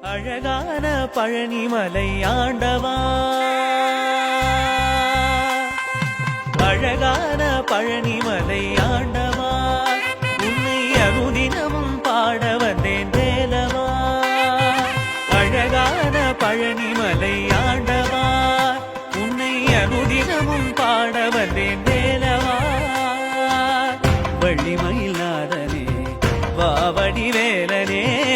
அழகான பழனிமலை ஆண்டவா. அழகான பழனிமலை ஆண்டவா. உன்னை அனுதினமும் பாட வந்தேன் வேலவா. அழகான பழனிமலை ஆண்டவா. உன்னை அனுதினமும் பாட வந்தேன் வேலவா. வள்ளிமயில் நாதனே வாவடி வேலனே.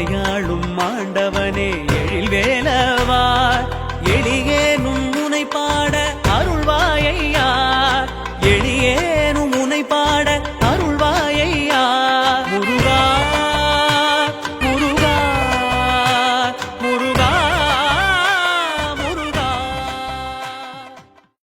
மலையாளும் மாண்டவனே எழில் வேலவா எளியேனும் முனைப்பா